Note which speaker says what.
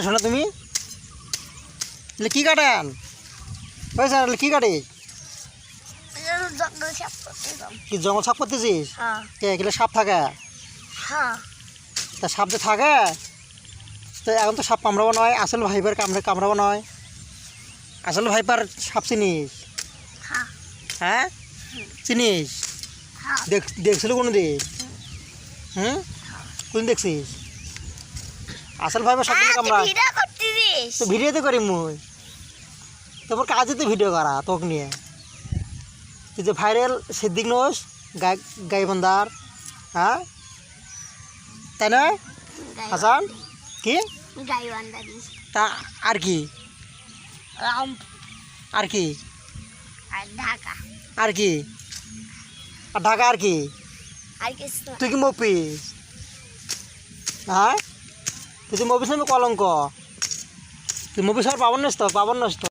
Speaker 1: কাটেন শোনা তুমি? কি কাটেন? হয়েছে এলে কি কাটিস
Speaker 2: জঙ্গল সাপ
Speaker 1: কি জঙ্গল সাপ করতেছিস?
Speaker 2: হ্যাঁ।
Speaker 1: কে এগুলো সাপ থাকে?
Speaker 2: হ্যাঁ।
Speaker 1: তা সাপ যে থাকে? তো এখন তো সাপ কামড়াবো নয় আসল ভাইপার কামড়ে কামড়াবো নয়। আসল ভাইপার সাপ চিনিস?
Speaker 2: হ্যাঁ।
Speaker 1: হ্যাঁ? চিনিস? দেখ দেখছিল কোনো দিন হুম? কোন দেখছিস? আসল ভাইপার সাপ কিন্তু কামড়া
Speaker 2: ভিডিও করতেছিস?
Speaker 1: তো ভিডিওতে করি মুই। তোমার কাজে তো ভিডিও করা তোকে নিয়ে। তুই যে ভাইরাল সিদ্দিক নোস গাই গাইবন্দার হ্যাঁ? তাই না হাসান? কি? তা আর কি? আর কি?
Speaker 2: আর ঢাকা।
Speaker 1: আর কি? আর ঢাকা আর কি। তুই কি মপিস হ্যাঁ? তুই না কলঙ্ক। তুই মপিস আর পাবন নাস তো পাবন নাস তো।